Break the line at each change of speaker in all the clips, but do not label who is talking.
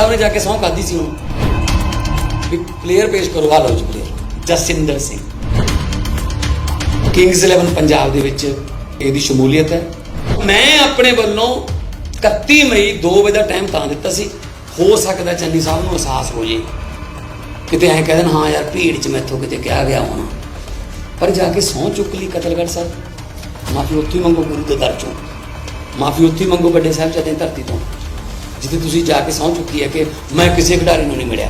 ਸਾਹਿਬ ਨੇ ਜਾ ਕੇ ਸਹੁੰ ਖਾਦੀ ਸੀ ਉਹਨੂੰ ਵੀ ਪਲੇਅਰ ਪੇਸ਼ ਕਰੋ ਹਾਲੋ ਹੋ ਪਲੇਅਰ ਜਸਿੰਦਰ ਸਿੰਘ। ਕਿੰਗਸ 11 ਪੰਜਾਬ ਦੇ ਵਿੱਚ ਇਹਦੀ ਸ਼ਮੂਲੀਅਤ ਹੈ। ਮੈਂ ਆਪਣੇ ਵੱਲੋਂ 31 ਮਈ 2 ਵਜੇ ਦਾ ਟਾਈਮ ਤਾਂ ਦਿੱਤਾ ਸੀ। ਹੋ ਸਕਦਾ ਚੰਨੀ ਸਾਹਿਬ ਨੂੰ ਅਹਿਸਾਸ ਹੋ ਜੇ। ਕਿਤੇ ਐਂ ਕਹਿ ਦੇਣ, ਹਾਂ ਯਾਰ, ਭੀੜ 'ਚ ਮੈਥੋਂ ਕਿਤੇ ਕਿਹਾ ਗਿਆ ਹੋਣਾ। ਪਰ ਜਾ ਕੇ ਸਹੁੰ ਚੁੱਕ ਲਈ ਕਤਲਗੜ੍ਹ ਸਾਹਿਬ। ਮਾਫੀ ਉੱਥੇ ਹੀ ਮੰਗੋ ਗੁਰੂ ਦੇ ਦਰ ਚੋਂ। ਮਾਫੀ ਉੱਥੇ ਹੀ ਮੰਗੋ ਵੱਡੇ ਸਾਹਿਬ ਦੀ ਧਰਤੀ ਤੋਂ। ਜਿੱਥੇ ਤੁਸੀਂ ਜਾ ਕੇ ਸਹੁੰ ਚੁੱਕੀ ਹੈ ਕਿ ਮੈਂ ਕਿਸੇ ਖਿਡਾਰੀ ਨੂੰ ਨਹੀਂ ਮਿਲਿਆ।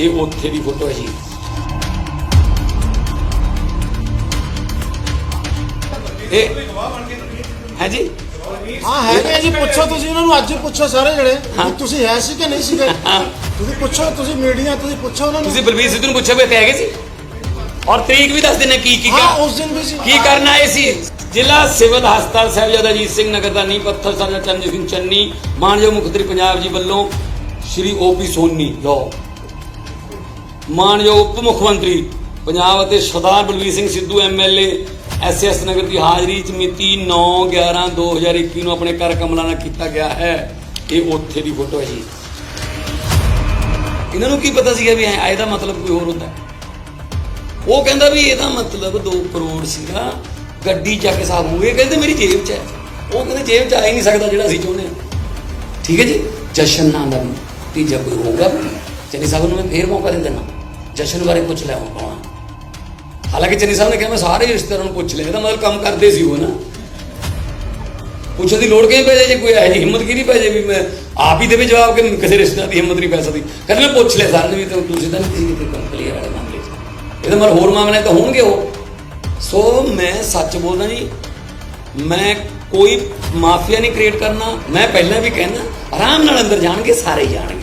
ਇਹ ਉੱਥੇ ਦੀ ਫੋਟੋ ਹੈ ਜੀ। ਇਹ ਹੈ ਜੀ?
ਹਾਂ ਹੈਗੇ ਆ ਜੀ। ਪੁੱਛੋ ਤੁਸੀਂ ਉਹਨਾਂ ਨੂੰ ਅੱਜ ਪੁੱਛੋ ਸਾਰੇ
ਹਾਂ।
ਤੁਸੀਂ ਹੈ ਸੀ ਕਿ ਨਹੀਂ ਸੀਗੇ। ਤੁਸੀਂ ਪੁੱਛੋ ਤੁਸੀਂ ਮੀਡੀਆ ਤੁਸੀਂ ਪੁੱਛੋ ਉਹਨਾਂ ਨੂੰ।
ਤੁਸੀਂ ਬਲਬੀਰ ਸਿੱਧੂ ਨੂੰ ਪੁੱਛਿਆ ਵੀ ਇੱਥੇ ਹੈਗੇ ਸੀ? ਔਰ ਤਰੀਕ ਵੀ ਦੱਸ ਦਿੰਨੇ ਕੀ ਕੀ
ਹਾਂ
ਕਰ
ਉਸ ਦਿਨ ਵੀ ਸੀ।
ਕੀ ਕਰਨ ਆਏ ਸੀ? ਜ਼ਿਲ੍ਹਾ ਸਿਵਲ ਹਸਪਤਾਲ ਸਾਹਿਬਜ਼ਾਦਾ ਅਜੀਤ ਸਿੰਘ ਨਗਰ ਦਾ ਨੀਂਹ ਪੱਥਰ ਸਰਦਾਰ ਚਰਨਜੀਤ ਸਿੰਘ ਚੰਨੀ, ਮਾਨਯੋਗ ਮੁੱਖ ਮੰਤਰੀ ਪੰਜਾਬ ਜੀ ਵੱਲੋਂ ਸ਼੍ਰੀ ਓਪੀ ਸੋਨੀ ਲੋ ਮਾਨਯੋਗ ਉਪ ਮੁੱਖ ਮੰਤਰੀ ਪੰਜਾਬ ਅਤੇ ਸਰਦਾਰ ਬਲਵੀਰ ਸਿੰਘ ਸਿੱਧੂ ਐਮਐਲਏ ਐਸਐਸ ਨਗਰ ਦੀ ਹਾਜ਼ਰੀ ਚ ਮਿਤੀ 9/11/2021 ਨੂੰ ਆਪਣੇ ਘਰ ਕਮਲਾਨਾ ਕੀਤਾ ਗਿਆ ਹੈ। ਇਹ ਉੱਥੇ ਦੀ ਫੋਟੋ ਹੈ ਜੀ। ਇਹਨਾਂ ਨੂੰ ਕੀ ਪਤਾ ਸੀਗਾ ਵੀ ਇਹਦਾ ਮਤਲਬ ਕੋਈ ਹੋਰ ਹੁੰਦਾ? ਉਹ ਕਹਿੰਦਾ ਵੀ ਇਹਦਾ ਮਤਲਬ 2 ਕਰੋੜ ਸੀਗਾ। ਗੱਡੀ ਚੱਕ ਸਾਹਿਬ ਨੂੰ ਇਹ ਕਹਿੰਦੇ ਮੇਰੀ ਜੇਬ 'ਚ ਹੈ। ਉਹ ਕਹਿੰਦੇ ਜੇਬ 'ਚ ਆ ਹੀ ਨਹੀਂ ਸਕਦਾ ਜਿਹੜਾ ਅਸੀਂ ਚਾਹੁੰਦੇ ਹਾਂ। ਠੀਕ ਹੈ ਜੀ? ਜਸ਼ਨ ਨਾਂ ਦਾ ਤੀਜਾ ਕੋਈ ਹੋਊਗਾ। ਚੰਨੀ ਸਾਹਿਬ ਨੂੰ ਮੈਂ ਫੇਰ ਮੌਕਾ ਦੇ ਦੇਣਾ ਜਸ਼ਨ ਬਾਰੇ ਪੁੱਛ ਲੈ ਹੁਣ ਕੌਣ ਹਾਲਾਂਕਿ ਚੰਨੀ ਸਾਹਿਬ ਨੇ ਕਿਹਾ ਮੈਂ ਸਾਰੇ ਰਿਸ਼ਤੇਦਾਰਾਂ ਨੂੰ ਪੁੱਛ ਲਿਆ, ਇਹਦਾ ਮਤਲਬ ਕੰਮ ਕਰਦੇ ਸੀ ਉਹ ਨਾ। ਪੁੱਛਣ ਦੀ ਲੋੜ ਕਿਉਂ ਪੈ ਜਾਏ ਜੇ ਕੋਈ ਇਹੋ ਜਿਹੀ ਹਿੰਮਤ ਕੀ ਨਹੀਂ ਪੈ ਜਾਏ ਵੀ ਮੈਂ ਆਪ ਹੀ ਦੇਵੇ ਜਵਾਬ ਕਿ ਕਿਸੇ ਰਿਸ਼ਤੇਦਾਰ ਦੀ ਹਿੰਮਤ ਨਹੀਂ ਪੈ ਸਕਦੀ। ਕਹਿੰਦੇ ਮੈਂ ਪੁੱਛ ਲਿਆ ਸਾਰਿਆਂ ਵੀ ਤੁਸੀਂ ਤਾਂ ਨਹੀਂ ਕਿਤੇ ਕੰਮ ਕਲੀਅਰ ਵਾਲੇ ਮਾਮਲੇ 'ਚ। ਇਹਦਾ ਮਤਲਬ ਹੋਰ ਮਾਮਲੇ ਤਾਂ ਹੋਣਗੇ ਉਹ। ਸੋ ਮੈਂ ਸੱਚ ਬੋਲਦਾ ਜੀ, ਮੈਂ ਕੋਈ ਮਾਫੀਆ ਨਹੀਂ ਕ੍ਰੀਏਟ ਕਰਨਾ, ਮੈਂ ਪਹਿਲਾਂ ਵੀ ਕਹਿੰਦਾ, ਆਰਾਮ ਨਾਲ ਅੰਦਰ ਜਾਣਗੇ, ਸਾਰੇ ਜਾਣਗੇ।